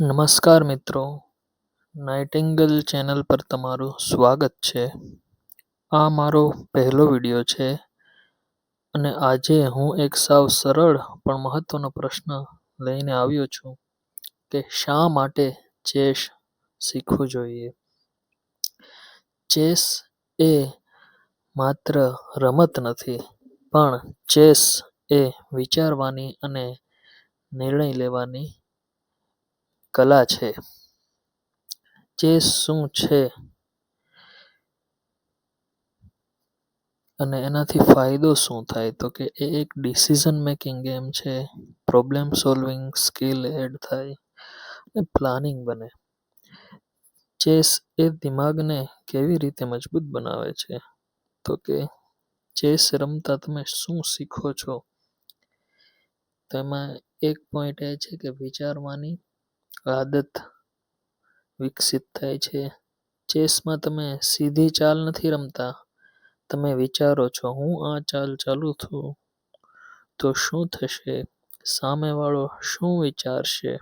નમસ્કાર મિત્રો. Nightingale channel પર તમારું સ્વાગત છે. આ મારો પહેલો વિડિયો છે અને આજે હું એક સાવ સરળ પણ મહત્વનો પ્રશ્ન લઈને આવ્યો છું કે શા માટે ચેસ શીખવું જોઈએ? ચેસ એ માત્ર રમત નથી, પણ ચેસ એ વિચારવાની અને નિર્ણય લેવાની કલા છે ચેસ શું છે અને એનાથી ફાયદો શું થાય? તો કે એ એક ડિસિઝન મેકિંગ ગેમ છે પ્રોબ્લેમ સોલ્વિંગ સ્કિલ એડ થાય અને પ્લાનિંગ બને. ચેસ એ દિમાગને કેવી રીતે મજબૂત બનાવે છે? તો કે ચેસ રમતા તમે શું શીખો છો? તેમાં એક પોઈન્ટ એ છે કે વિચારવાની આદત વિકસિત થાય છે. ચેસમાં તમે સીધી ચાલ નથી રમતા. તમે વિચારો છો, હું આ ચાલ ચાલું છું તો શું થશે? સામેવાળો શું વિચારશે?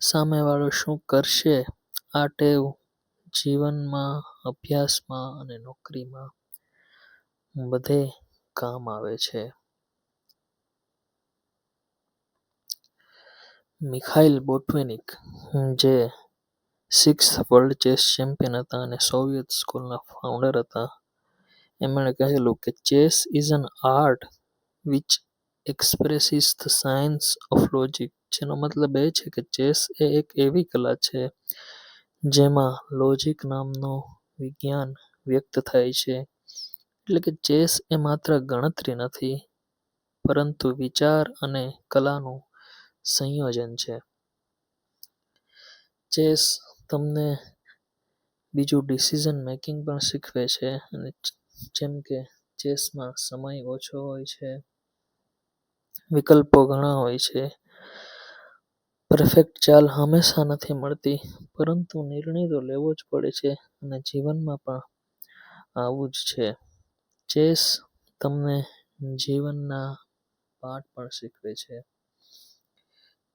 સામેવાળો શું કરશે? આ ટેવ જીવનમાં, અભ્યાસમાં અને નોકરીમાં બધે કામ આવે છે. મિખાઇલ બોટવિનિક જે સિક્સ વર્લ્ડ ચેસ ચેમ્પિયન હતા અને સોવિયત સ્કૂલના ફાઉન્ડર હતા. એમણે કહેલું કે, chess is an art which expresses the science of logic જેનો મતલબ એ છે કે, ચેસ એ એક એવી કલા છે જેમાં લોજિક નામનું વિજ્ઞાન વ્યક્ત થાય છે. એટલે કે, ચેસ એ માત્ર ગણતરી નથી, પરંતુ વિચાર અને કલાનું સંયોજન છે. ચેસ તમને બીજું ડિસિઝન મેકિંગ પણ શીખવે છે અને જેમ કે ચેસમાં સમય ઓછો હોય છે, વિકલ્પો ઘણા હોય છે. પરફેક્ટ ચાલ હંમેશા નથી મળતી, પરંતુ નિર્ણય તો લેવો જ પડે છે અને જીવનમાં પણ આવું જ છે. ચેસ તમને જીવનના પાઠ પણ શીખવે છે.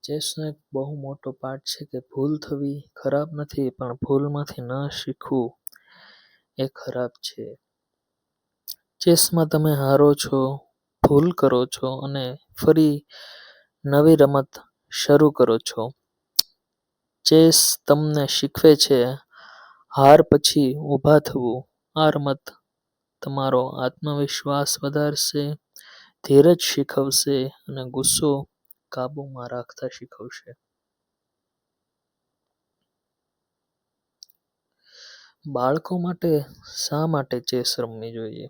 ચેસનો એક બહુ મોટો પાઠ છે કે ભૂલ થવી ખરાબ નથી, પણ ભૂલમાંથી ન શીખવું એ ખરાબ છે. ચેસમાં તમે હારો છો, ભૂલ કરો છો અને ફરી નવી રમત શરૂ કરો છો. ચેસ તમને શીખવે છે, હાર પછી ઊભા થવું. આ રમત તમારો આત્મવિશ્વાસ વધારશે, ધીરજ શીખવશે અને ગુસ્સો કાબૂમાં રાખતા શીખવશે. બાળકો માટે શા માટે ચેસ રમવી જોઈએ?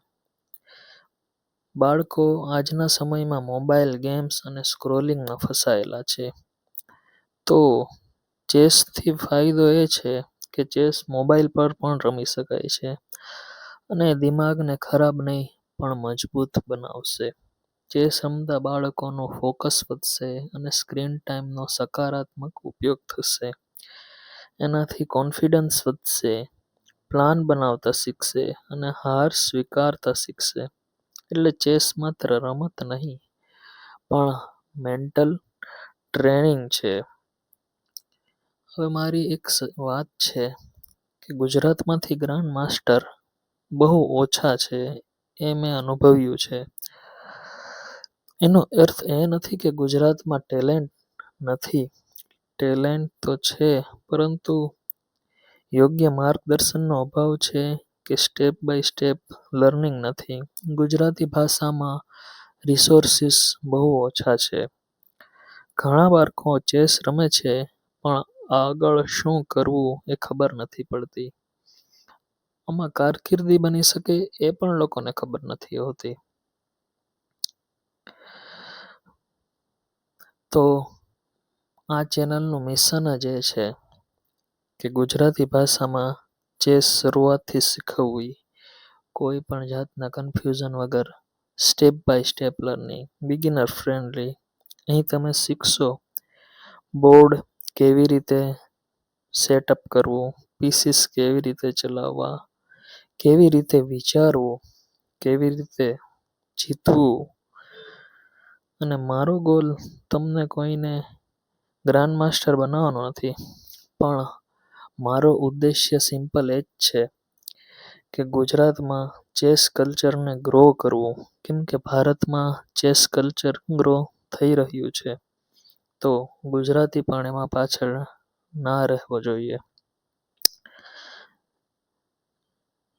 બાળકો આજના સમયમાં મોબાઈલ ગેમ્સ અને સ્ક્રોલિંગમાં ફસાયેલા છે. તો ચેસથી ફાયદો એ છે કે ચેસ મોબાઈલ પર પણ રમી શકાય છે અને દિમાગને ખરાબ નહીં, પણ મજબૂત બનાવશે. ચેસ રમતા બાળકોનું ફોકસ વધશે અને સ્ક્રીન ટાઈમનો સકારાત્મક ઉપયોગ થશે. એનાથી કોન્ફિડન્સ વધશે પ્લાન બનાવતા શીખશે અને હાર સ્વીકારતા શીખશે. એટલે ચેસ માત્ર રમત નહીં, પણ મેન્ટલ ટ્રેનિંગ છે. હવે મારી એક વાત છે કે ગુજરાતમાંથી ગ્રાન્ડ માસ્ટર બહુ ઓછા છે એ મેં અનુભવ્યું છે. એનો અર્થ એ નથી કે ગુજરાતમાં ટેલેન્ટ નથી. ટેલેન્ટ તો છે, પરંતુ યોગ્ય માર્ગદર્શનનો અભાવ છે કે સ્ટેપ બાય સ્ટેપ લર્નિંગ નથી. ગુજરાતી ભાષામાં રિસોર્સિસ બહુ ઓછા છે. ઘણા બાળકો ચેસ રમે છે, પણ આગળ શું કરવું એ ખબર નથી પડતી. આમાં કારકિર્દી બની શકે એ પણ લોકોને ખબર નથી હોતી. તો આ ચેનલનું મિશન જ એ છે કે ગુજરાતી ભાષામાં જે શરૂઆતથી શીખવવી, કોઈ પણ જાતના કન્ફ્યુઝન વગર step by step learning beginner friendly અહીં તમે શીખશો બોર્ડ કેવી રીતે સેટઅપ કરવું પીસીસ કેવી રીતે ચલાવવા, કેવી રીતે વિચારવું, કેવી રીતે જીતવું અને મારો ગોલ તમને કોઈને ગ્રાન્ડ માસ્ટર બનાવવાનો નથી, પણ મારો ઉદ્દેશ્ય સિમ્પલ એ જ છે કે ગુજરાતમાં ચેસ કલ્ચરને ગ્રો કરવું. કેમ કે ભારતમાં ચેસ કલ્ચર ગ્રો થઈ રહ્યું છે, તો ગુજરાતી પણ એમાં પાછળ ના રહેવો જોઈએ.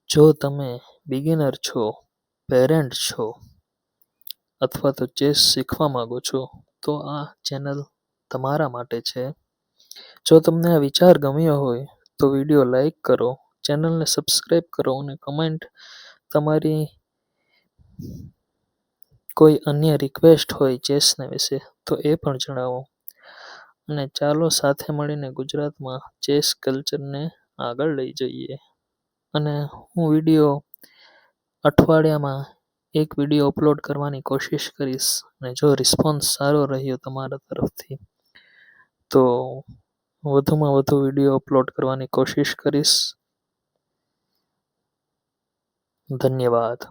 જો તમે બિગિનર છો પેરેન્ટ છો અથવા તો ચેસ શીખવા માગો છો, તો આ ચેનલ તમારા માટે છે. જો તમને આ વિચાર ગમ્યો હોય, તો વીડિયો લાઈક કરો, ચેનલને સબસ્ક્રાઈબ કરો અને કમેન્ટ તમારી કોઈ અન્ય રિક્વેસ્ટ હોય ચેસના વિશે, તો એ પણ જણાવો. અને ચાલો સાથે મળીને ગુજરાતમાં ચેસ કલ્ચરને આગળ લઈ જઈએ. અને હું વીડિયો અઠવાડિયામાં એક વીડિયો અપલોડ કરવાની કોશિશ કરીશ અને જો રિસ્પોન્સ સારો રહ્યો તમારા તરફથી, તો વધુમાં વધુ વીડિયો અપલોડ કરવાની કોશિશ કરીશ. ધન્યવાદ.